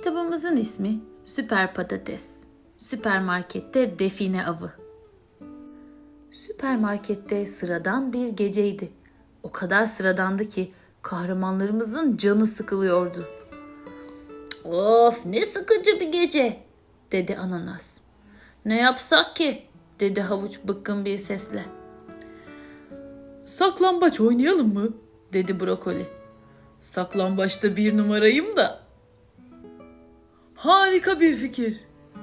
Kitabımızın ismi Süper Patates. Süpermarkette define avı. Süpermarkette sıradan bir geceydi. O kadar sıradandı ki kahramanlarımızın canı sıkılıyordu. Of ne sıkıcı bir gece dedi ananas. Ne yapsak ki dedi havuç bıkkın bir sesle. Saklambaç oynayalım mı dedi brokoli. Saklambaçta bir numarayım da. Harika bir fikir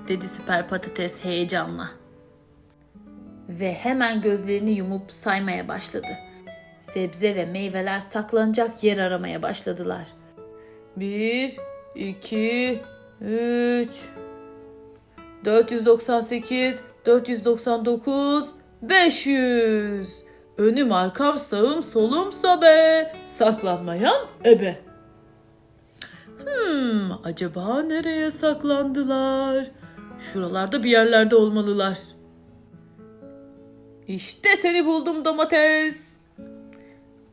dedi süper patates heyecanla. Ve hemen gözlerini yumup saymaya başladı. Sebze ve meyveler saklanacak yer aramaya başladılar. Bir, iki, üç, 498, 499, 500. Önüm arkam sağım solum sobe. Saklanmayan ebe. Hmm, acaba nereye saklandılar? Şuralarda bir yerlerde olmalılar. İşte seni buldum domates.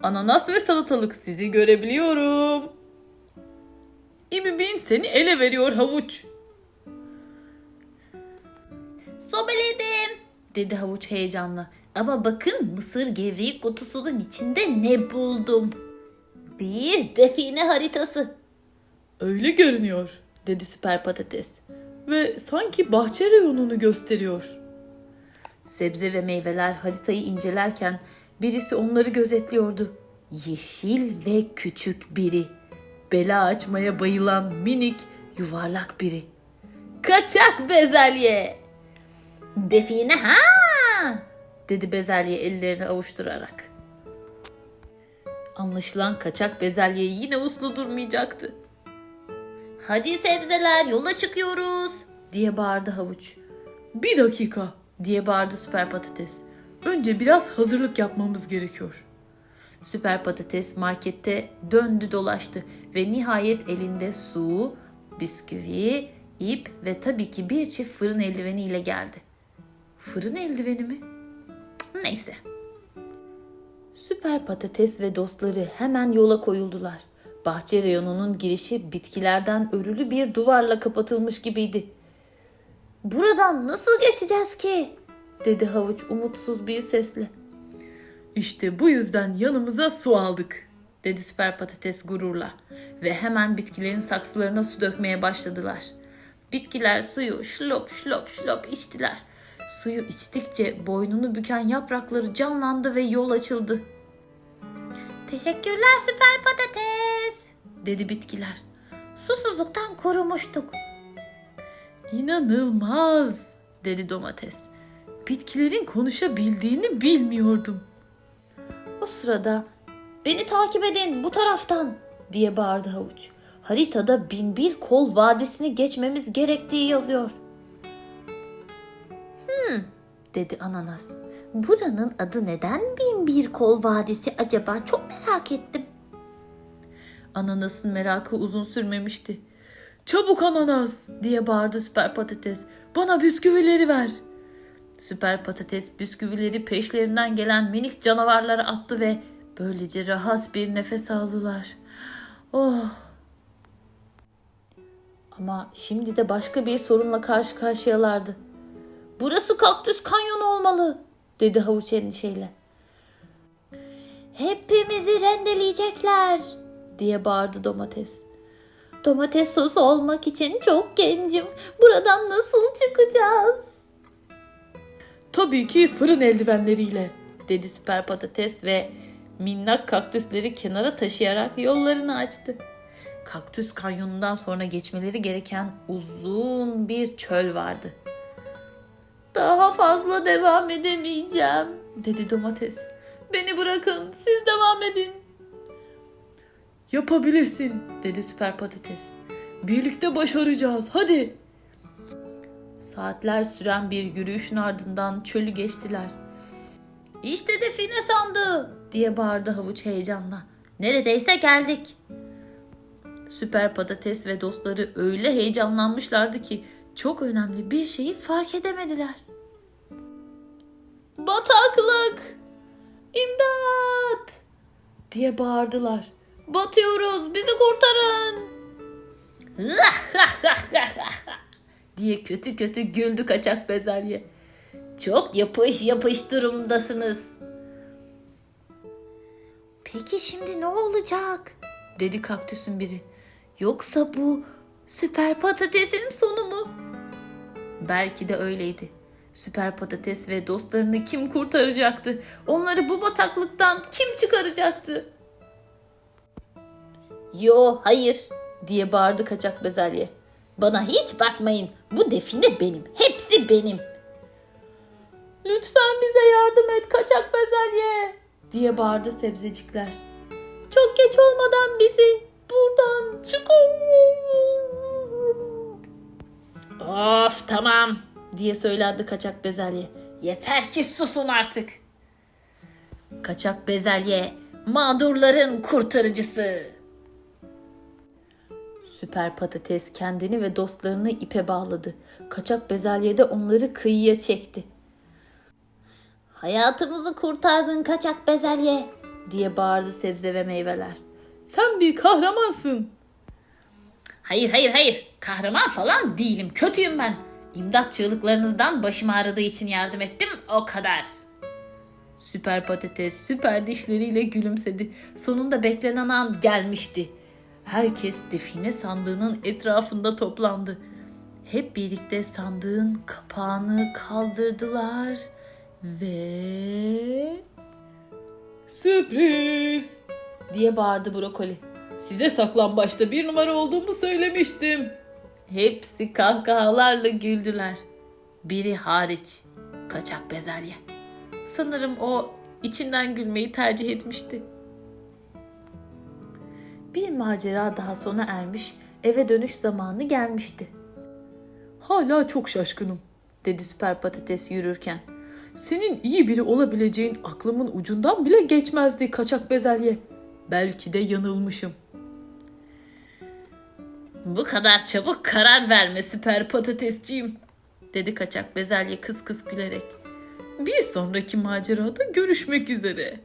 Ananas ve salatalık sizi görebiliyorum. İbibin seni ele veriyor havuç. Sobeledim dedi havuç heyecanla. Ama bakın mısır gevreği kutusunun içinde ne buldum. Bir define haritası. Öyle görünüyor dedi süper patates. Ve sanki bahçe reyonunu gösteriyor. Sebze ve meyveler haritayı incelerken birisi onları gözetliyordu. Yeşil ve küçük biri. Bela açmaya bayılan minik yuvarlak biri. Kaçak bezelye. Define ha dedi bezelye ellerini avuşturarak. Anlaşılan kaçak bezelye yine uslu durmayacaktı. Hadi sebzeler yola çıkıyoruz diye bağırdı havuç. Bir dakika diye bağırdı süper patates. Önce biraz hazırlık yapmamız gerekiyor. Süper patates markette döndü dolaştı ve nihayet elinde su, bisküvi, ip ve tabii ki bir çift fırın eldiveni ile geldi. Fırın eldiveni mi? Neyse. Süper patates ve dostları hemen yola koyuldular. Bahçe reyonunun girişi bitkilerden örülü bir duvarla kapatılmış gibiydi. Buradan nasıl geçeceğiz ki? dedi havuç umutsuz bir sesle. İşte bu yüzden yanımıza su aldık, dedi süper patates gururla ve hemen bitkilerin saksılarına su dökmeye başladılar. Bitkiler suyu şlop şlop şlop içtiler. Suyu içtikçe boynunu büken yaprakları canlandı ve yol açıldı. Teşekkürler süper patates, dedi bitkiler. Susuzluktan korumuştuk. İnanılmaz, dedi domates. Bitkilerin konuşabildiğini bilmiyordum. O sırada beni takip edin bu taraftan diye bağırdı havuç. Haritada bin bir kol vadisini geçmemiz gerektiği yazıyor. Dedi ananas. Buranın adı neden bin bir kol vadisi acaba çok merak ettim. Ananasın merakı uzun sürmemişti. Çabuk ananas diye bağırdı süper patates. Bana bisküvileri ver. Süper patates bisküvileri peşlerinden gelen minik canavarlara attı ve böylece rahat bir nefes aldılar. Oh! Ama şimdi de başka bir sorunla karşı karşıyalardı. Burası kaktüs kanyonu olmalı, dedi havuç endişeyle. Hepimizi rendeleyecekler, diye bağırdı domates. Domates sosu olmak için çok gencim. Buradan nasıl çıkacağız? Tabii ki fırın eldivenleriyle, dedi süper patates ve minnak kaktüsleri kenara taşıyarak yollarını açtı. Kaktüs kanyonundan sonra geçmeleri gereken uzun bir çöl vardı. Daha fazla devam edemeyeceğim, dedi domates. Beni bırakın, siz devam edin. Yapabilirsin, dedi süper patates. Birlikte başaracağız, hadi. Saatler süren bir yürüyüşün ardından çölü geçtiler. İşte define sandığı, diye bağırdı havuç heyecanla. Neredeyse geldik. Süper patates ve dostları öyle heyecanlanmışlardı ki çok önemli bir şeyi fark edemediler. Bataklık! İmdat! diye bağırdılar. Batıyoruz, bizi kurtarın! diye kötü kötü güldü kaçak bezelye. Çok yapış yapış durumdasınız. Peki şimdi ne olacak? Dedi kaktüsün biri. Yoksa bu süper patatesin sonu mu? Belki de öyleydi. Süper patates ve dostlarını kim kurtaracaktı? Onları bu bataklıktan kim çıkaracaktı? Yo hayır diye bağırdı kaçak bezelye. Bana hiç bakmayın. Bu define benim. Hepsi benim. Lütfen bize yardım et kaçak bezelye diye bağırdı sebzecikler. Çok geç olmadan bizi buradan çıkar. Of tamam diye söylendi kaçak bezelye. Yeter ki susun artık. Kaçak bezelye mağdurların kurtarıcısı. Süper patates kendini ve dostlarını ipe bağladı. Kaçak bezelye de onları kıyıya çekti. Hayatımızı kurtardın kaçak bezelye diye bağırdı sebze ve meyveler. Sen bir kahramansın. Hayır hayır hayır kahraman falan değilim kötüyüm ben. İmdat çığlıklarınızdan başım ağrıdığı için yardım ettim o kadar. Süper patates süper dişleriyle gülümsedi. Sonunda beklenen an gelmişti. Herkes define sandığının etrafında toplandı. Hep birlikte sandığın kapağını kaldırdılar ve sürpriz diye bağırdı brokoli. Size saklambaçta bir numara olduğumu söylemiştim. Hepsi kahkahalarla güldüler. Biri hariç. Kaçak bezelye. Sanırım o içinden gülmeyi tercih etmişti. Bir macera daha sona ermiş, eve dönüş zamanı gelmişti. Hala çok şaşkınım, dedi süper patates yürürken. Senin iyi biri olabileceğin aklımın ucundan bile geçmezdi kaçak bezelye. Belki de yanılmışım. Bu kadar çabuk karar verme süper patatesciğim, dedi kaçak bezelye kıs kıs gülerek. Bir sonraki macerada görüşmek üzere.